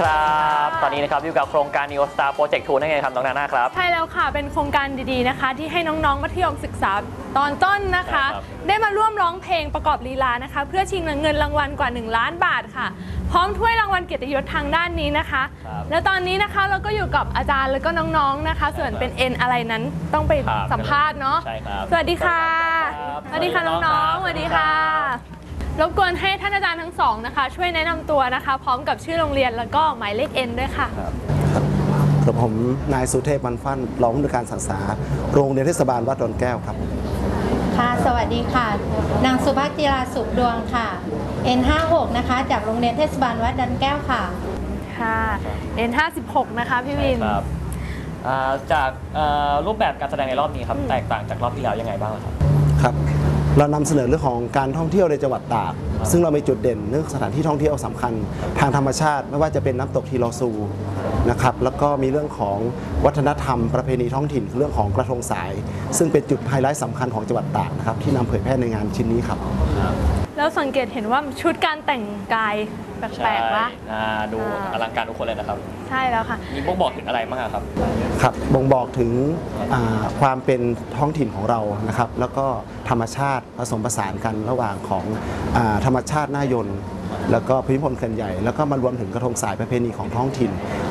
ครับ ตอนนี้นะครับอยู่กับโครงการ Neo Star Project 2นั่นเองครับน้องนาน่าครับ ใช่แล้วค่ะ เป็นโครงการดีๆนะคะ ที่ให้น้องๆมัธยมศึกษาตอนต้นนะคะใช่ครับได้มาร่วมร้องเพลงประกอบลีลานะคะ เพื่อชิงเงินรางวัลกว่า 1 ล้านบาทค่ะ พร้อมถ้วยรางวัลเกียรติยศทางด้านนี้นะคะ ครับ แล้วตอนนี้นะคะเราก็อยู่กับอาจารย์แล้วก็น้องๆนะคะ ส่วนเป็นเอ็นอะไรนั้นต้องไปครับสัมภาษณ์เนาะ ใช่ครับ สวัสดีค่ะครับสวัสดีค่ะน้องๆ สวัสดีค่ะ รบกวนให้ท่านอาจารย์ทั้งสองนะคะ ช่วยแนะนำตัวนะคะ พร้อมกับชื่อโรงเรียนแล้วก็หมายเลขเอ็นด้วยค่ะ กับผมนายสุเทพมันฟันรองผู้ในวยการศึกษา โรงเรียนเทศบาลวัดดอนแก้วครับ ค่ะ สวัสดีค่ะ นางสุภาพจิราสุขดวงค่ะ N56 นะคะ จากโรงเรียนเทศบาลวัดดันแก้วค่ะ ค่ะ N56 นะคะพี่วิน ครับอ่าจากเอ่อรูปแบบการแสดงในรอบนี้ครับอืมแตกต่างจากรอบที่แล้วยังไงบ้างครับ ครับ เรานำเสนอเรื่องของการท่องเที่ยวในจังหวัดตาก ซึ่งเรามีจุดเด่นเรื่องสถานที่ท่องเที่ยวสำคัญ ทางธรรมชาติ ไม่ว่าจะเป็นน้ำตกทีโรซูนะครับ แล้วก็มีเรื่องของวัฒนธรรมประเพณีท้องถิ่นเรื่องของกระทงสาย ซึ่งเป็นจุดไฮไลท์สำคัญของจังหวัดตากนะครับที่นำเผยแพร่ในงานชิ้นนี้ครับ แล้วสังเกตเห็นว่าชุดการแต่งกายแปลกๆละอ่าดูอ่าอลังการทุกคนเลยนะครับ ใช่แล้วค่ะ มีบ่งบอกถึงอะไรบ้างอะครับ ครับบ่งบอกถึงอ่าความเป็นท้องถิ่นของเรานะครับ แล้วก็ธรรมชาติผสมผสานกันระหว่างของอาธรรมชาติหน้ายนต์แล้วก็ภูมิพลเขื่อนใหญ่ แล้วก็มารวมถึงกระทงสายประเพณีของท้องถิ่น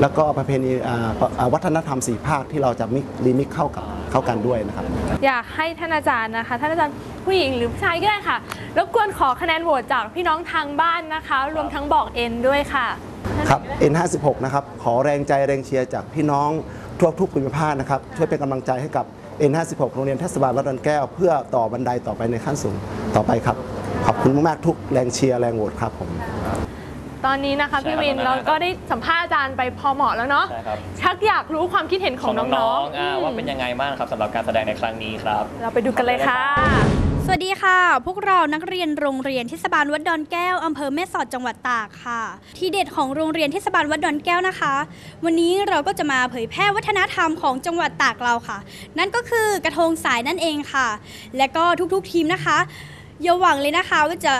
แล้วก็ประเพณีอ่าอ่าวัฒนธรรมสี่ภาคที่เราจะมิกรีมิกเข้ากับเข้ากันด้วยนะครับ อยากให้ท่านอาจารย์นะคะ ท่านอาจารย์ ผู้หญิงหรือผู้ชายก็ได้ค่ะ รบกวนขอคะแนนโหวตจากพี่น้องทางบ้านนะคะ รวมทั้งบอกเอ็นด้วยค่ะ ครับ N56 นะครับ ขอแรงใจแรงเชียร์จากพี่น้องทั่วทุกภูมิภาคนะครับ ช่วยเป็นกำลังใจให้กับ N56 โรงเรียนเทศบาลวัดดอนแก้ว เพื่อต่อบันไดต่อไปในขั้นสูงต่อไปครับ ขอบคุณมากๆทุกแรงเชียร์แรงโหวตครับผม ตอนนี้นะคะใช่พี่วินครับเราก็ได้สัมภาษณ์อาจารย์ไปพอเหมาะแล้วเนาะใช่ครับ ชักอยากรู้ความคิดเห็นของน้องๆอ่าอืมว่าเป็นยังไงบ้างครับสำหรับการแสดงในครั้งนี้ครับ เราไปดูกันเลยค่ะ สวัสดีค่ะ พวกเรานักเรียนโรงเรียนเทศบาลวัดดอนแก้วอำเภอแม่สอดจังหวัดตากค่ะ ที่เด็ดของโรงเรียนเทศบาลวัดดอนแก้วนะคะ วันนี้เราก็จะมาเผยแพร่วัฒนธรรมของจังหวัดตากเราค่ะ นั่นก็คือกระทงสายนั่นเองค่ะ และก็ทุกๆทีมนะคะอย่าหวังเลยนะคะว่าจะ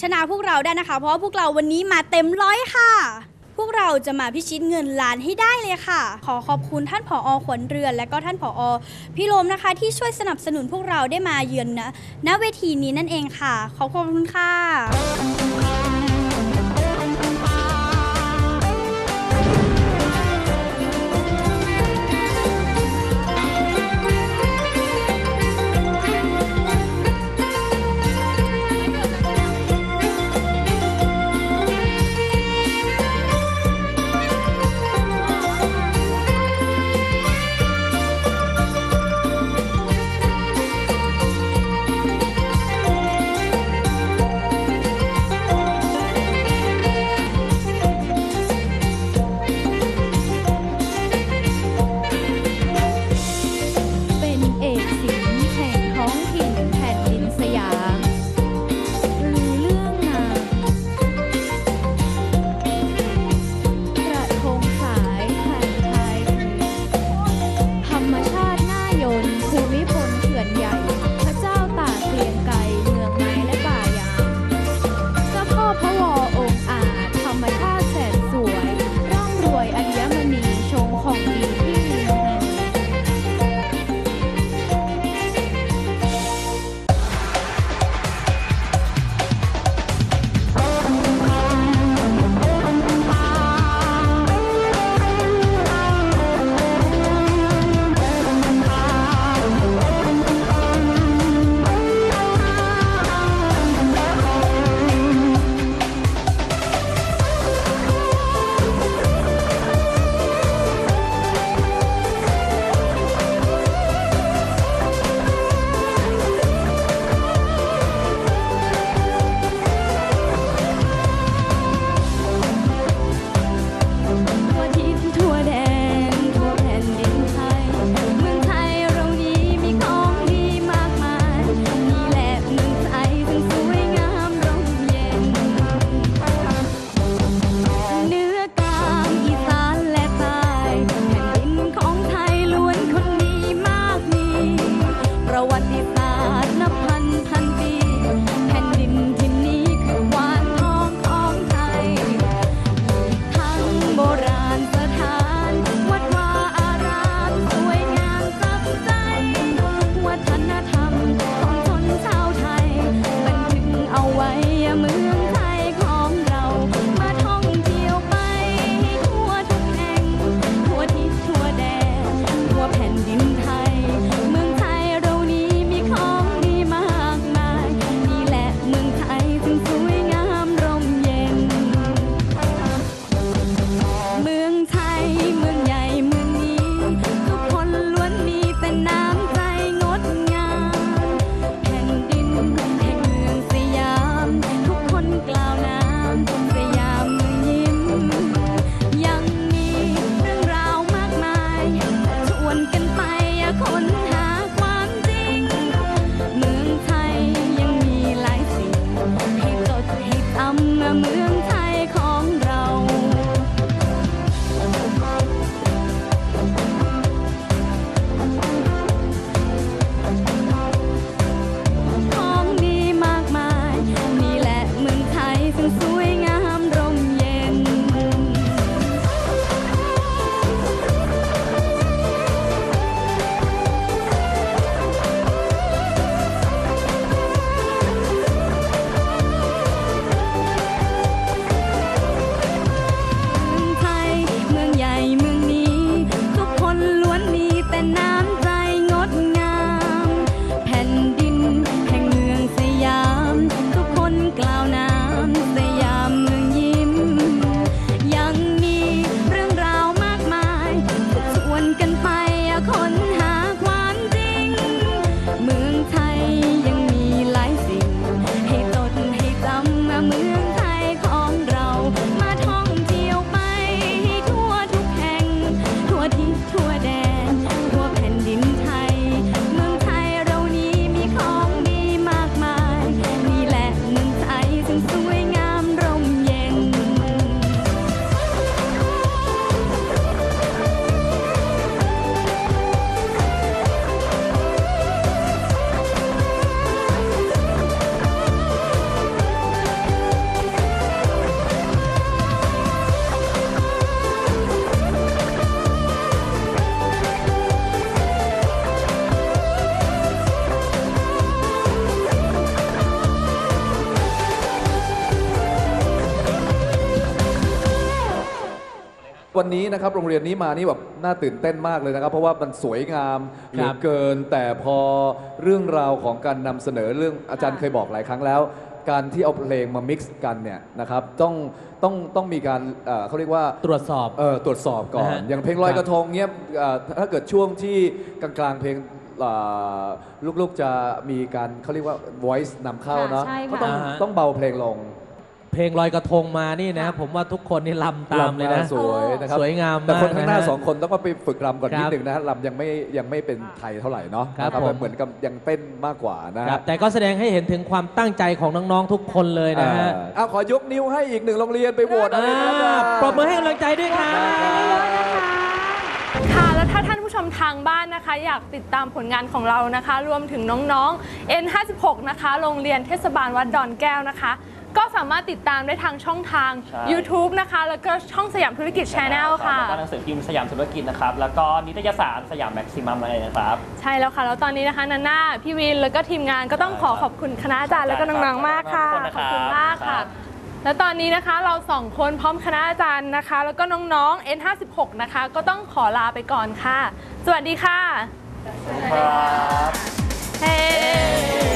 ชนะพวกเราได้นะคะ เพราะว่าพวกเราวันนี้มาเต็มร้อยค่ะ วกเราจะมาพิชิตเงินล้านให้ได้เลยค่ะ ขอขอบคุณท่านผอขวัญเรือน และก็ท่านผอพี่โลมนะคะ ที่ช่วยสนับสนุนพวกเราได้มาเยือนนะณเวทีนี้นั่นเองค่ะ ขอบคุณค่ะ นี้นะครับโรงเรียนนี้มานี่แบบน่าตื่นเต้นมากเลยนะครับ เพราะว่ามันสวยงามเหลือเกิน แต่พอเรื่องราวของการนำเสนอเรื่องอาจารย์เคยบอกหลายครั้งแล้ว การที่เอาเพลงมา mix กันเนี่ยนะครับต้องต้องต้องมีการเอ่อเขาเรียกว่าตรวจสอบเออตรวจสอบก่อนนะฮะอย่างเพลงลอยครับกระทงเนี่ยเอ่อถ้าเกิดช่วงที่กลางๆเพลงเอ่อลูกๆจะมีการเขาเรียกว่า voice นำเข้าเนาะค่ะใช่ค่ะก็ต้องอ่าฮะต้องเบาเพลงลง เพลงลอยกระทงมานี่นะ ผมว่าทุกคนนี่ลำตามเลยนะลำสวยนะครับสวยงามแต่คนมากข้างหน้านะฮะสองคนต้องมาไปฝึกรำก่อนครับนิดหนึ่งนะฮะรำยังไม่ยังไม่เป็นไทยเท่าไหร่เนาะครับนะผมเหมือนกับยังเต้นมากกว่านะครัฮะบแต่ก็แสดงให้เห็นถึงความตั้งใจของน้องๆทุกคนเลยนะฮะเอ่อเอาขอยกนิ้วให้อีกหนึ่งโรงเรียนไปโหวตอะไรอ่านะปรบมือให้กำลังใจด้วยครับค่ะแล้วถ้าท่านผู้ชมทางบ้านนะคะ อยากติดตามผลงานของเรานะคะ รวมถึงน้องๆ N56 นะคะ โรงเรียนเทศบาลวัดดอนแก้วนะคะ ก็สามารถติดตามได้ทางช่องทาง ใช่ YouTube นะคะ แล้วก็ช่องสยามธุรกิจ Channel ค่ะ แล้วก็หนังสือพิมพ์สยามธุรกิจนะครับ แล้วก็นิตยสารสยามแม็กซิมัมอะไรนะครับ ใช่แล้วค่ะ แล้วตอนนี้นะคะนันน่าพี่วิน แล้วก็ทีมงานก็ต้องขอขอบคุณคณะอาจารย์แล้วก็น้องๆมากค่ะ ขอบคุณนะครับขอบคุณมากครัค่ะ บ แล้วตอนนี้นะคะเราสองคนพร้อมคณะอาจารย์นะคะ แล้วก็น้องๆ N56 นะคะ ก็ต้องขอลาไปก่อนค่ะ สวัสดีค่ะ ครับ เฮ้